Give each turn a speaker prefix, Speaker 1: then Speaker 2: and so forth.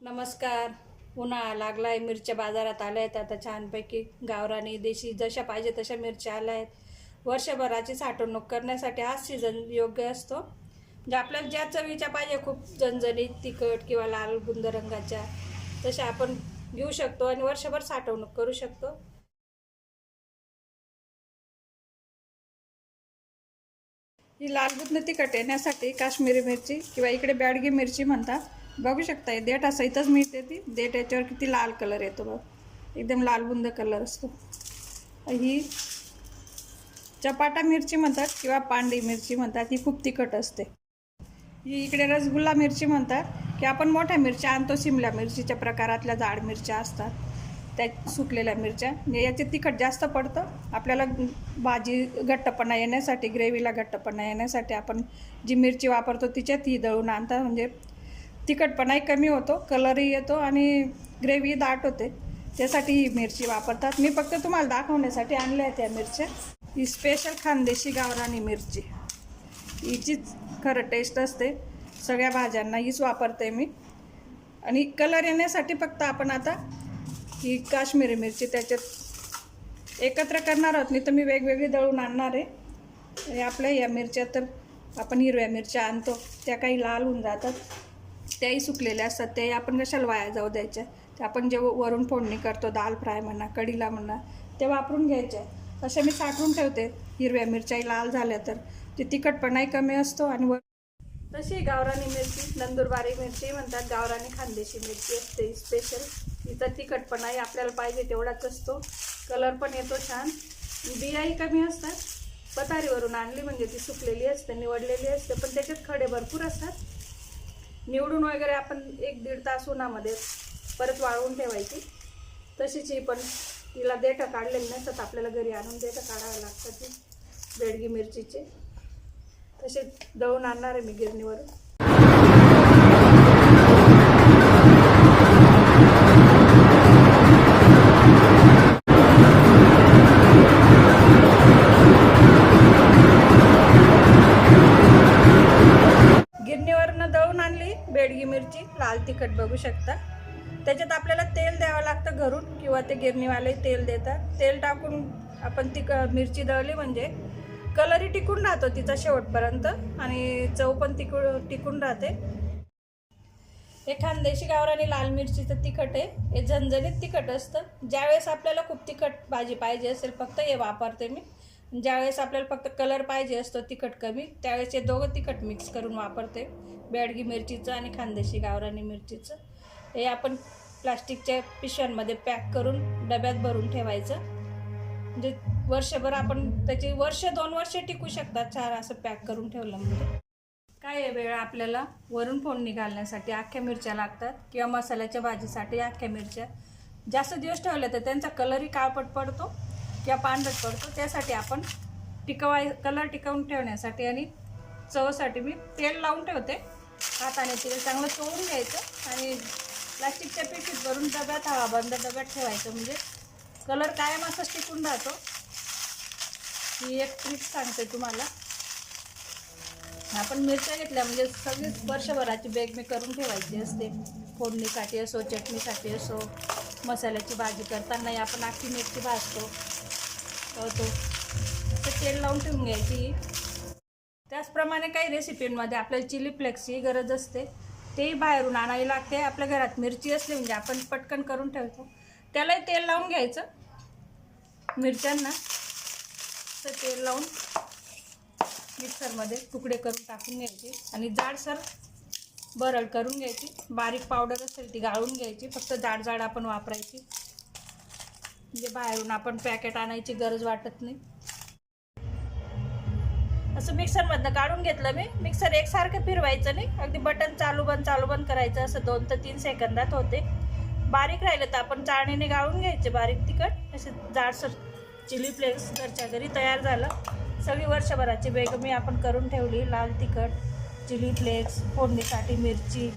Speaker 1: नमस्कार. उन्हाळा लागलाय मिरच्या बाजारात आल्या आहेत आता छानपैकी गावरानी देशी जशा पाहिजे तशा मिरच्या आल्या आहेत वर्षभराची साठवणूक करण्यासाठी हाच सीझन योग्य असतो. म्हणजे आपल्याला ज्या चवीच्या पाहिजे खूप जणजणीत तिखट किंवा लाल बुंद रंगाच्या तशा आपण घेऊ शकतो आणि वर्षभर साठवणूक करू शकतो. ही लाल बुंद तिखट येण्यासाठी काश्मीरी मिरची किंवा इकडे बॅडगी मिरची म्हणतात. बघू शकता हे देठ इथंच मिळते ती. देठ याच्यावर किती लाल कलर येतो बघ. एकदम लाल बुंद कलर असतो. ही चपाटा मिरची म्हणतात किंवा पांडी मिरची म्हणतात ही खूप तिखट असते. ही इकडे रसगुल्ला मिरची म्हणतात की आपण मोठ्या मिरच्या आणतो शिमला मिरचीच्या प्रकारातल्या जाड मिरच्या असतात त्या सुकलेल्या मिरच्या. म्हणजे याचे तिखट जास्त पडतं. आपल्याला भाजी घट्टपणा येण्यासाठी ग्रेव्हीला घट्टपणा येण्यासाठी आपण जी मिरची वापरतो तिच्यात ही दळून आणतात म्हणजे तिखटपणाही कमी होतो कलरही येतो आणि ग्रेव्ही दाट होते. त्यासाठी ही मिरची वापरतात. मी फक्त तुम्हाला दाखवण्यासाठी आणल्या आहेत त्या मिरच्या. ही स्पेशल खानदेशी गावरानी मिरची. हिचीच खरं टेस्ट असते. सगळ्या भाज्यांना हीच वापरते मी. आणि कलर येण्यासाठी फक्त आपण आता ही काश्मीरी मिरची त्याच्यात एकत्र करणार आहोत. नाही तर मी वेगवेगळी दळून आणणार आहे. आणि आपल्या या मिरच्या तर आपण हिरव्या मिरच्या आणतो. त्या काही लाल होऊन जातात. त्याही सुकलेल्या असतात त्याही आपण कशाला वाया जाऊ द्यायच्या? ते आपण जे वरून फोडणी करतो दाल फ्राय म्हणा कढीला म्हणा ते वापरून घ्यायच्या. अशा मी साठवून ठेवते. हिरव्या मिरच्याही लाल झाल्या तर. ते तिखटपणाही कमी असतो आणि वर तशी गावरानी मिरची नंदुरबारी मिरची म्हणतात गावरानी खानदेशी मिरची असते. स्पेशल तिचा तिखटपणाही आपल्याला पाहिजे तेवढाच असतो. कलर पण येतो छान. बियाही कमी असतात. पतारीवरून आणली म्हणजे ती सुकलेली असते निवडलेली असते पण त्याच्यात खडे भरपूर असतात. निवडून वगैरे आपण एक दीड तास उन्हामध्ये परत वाळवून ठेवायची. तशीच ही पण तिला देठं काढलेली नसतात आपल्याला घरी आणून देठं काढावं लागतात ती बेडगी मिरचीचे. तसेच दळून आणणार आहे मी गिरणीवरून. हिरवी मिरची लाल तिखट बघू शकता. त्याच्यात आपल्याला तेल द्यावं लागतं घरून किंवा ते गिरणीवाले तेल देतात. तेल टाकून आपण ती क मिरची दळली म्हणजे कलरही टिकून राहतो तिचा शेवटपर्यंत आणि चव पण तिकू टिकून राहते. हे खानदेशी गावरानी लाल मिरचीचं तिखट आहे. हे झणझणीत तिखट असतं. ज्यावेळेस आपल्याला खूप तिखट भाजी पाहिजे असेल फक्त हे वापरते मी. ज्यावेळेस आपल्याला फक्त कलर पाहिजे असतो तिखट कमी त्यावेळेस हे दोघं तिखट मिक्स करून वापरते. बेडगी मिरचीचं आणि खानदेशी गावरानी मिरचीचं. हे आपण प्लास्टिकच्या पिशव्यांमध्ये पॅक करून डब्यात भरून ठेवायचं. म्हणजे वर्षभर आपण त्याची वर्ष दोन वर्ष टिकू शकतात चार असं पॅक करून ठेवलं म्हणजे. काय आहे वेळ आपल्याला? वरून फोडणी घालण्यासाठी अख्ख्या मिरच्या लागतात किंवा मसाल्याच्या भाजीसाठी अख्ख्या मिरच्या. जास्त दिवस ठेवल्या तर त्यांचा कलरही काळपट पडतो. किंवा पांढरट पडतो त्यासाठी आपण टिकवाय कलर टिकवून ठेवण्यासाठी आणि चवसाठी मी तेल लावून ठेवते. हाताने तेल चांगलं चोळून घ्यायचं आणि प्लास्टिकच्या पिशवीत भरून डब्यात हवा बंद डब्यात ठेवायचं. म्हणजे कलर कायम असंच टिकून राहतो. ही एक ट्रिक सांगते तुम्हाला. आपण मिरच्या घेतल्या म्हणजे सगळीच वर्षभराची बेग मी करून ठेवायची असते. फोडणीसाठी असो चटणीसाठी असो मसाल्याची भाजी करतानाही आपण आखी मिरची भाजतो. तळतो ते तेल लावून ठेवून घ्यायची. त्याचप्रमाणे काही रेसिपींमध्ये आपल्याला चिली फ्लेक्सची गरज असते. तेही बाहेरून आणावी लागते. आपल्या घरात मिरची असली म्हणजे आपण पटकन करून ठेवतो. त्यालाही तेल लावून घ्यायचं. मिरच्यांना. तर तेल लावून मिक्सरमध्ये तुकडे करून टाकून घ्यायचे. आणि जाडसर बरड करून घ्यायची. बारीक पावडर असेल ती गाळून घ्यायची. फक्त जाड जाड आपण वापरायची. म्हणजे बाहेरून आपण पॅकेट आणायची गरज वाटत नाही. असं मिक्सरमधनं काढून घेतलं मी. मिक्सर एकसारखं फिरवायचं नाही. अगदी बटन चालू बंद चालू बंद करायचं असं दोन ते तीन सेकंदात होते. बारीक राहिलं तर आपण चाळणीने गाळून घ्यायचे बारीक तिखट. असे जाडसर चिली फ्लेक्स घरच्या घरी तयार झालं. सगळी वर्षभराची बेग मी आपण करून ठेवली. लाल तिखट चिली फ्लेक्स फोडणीसाठी मिरची.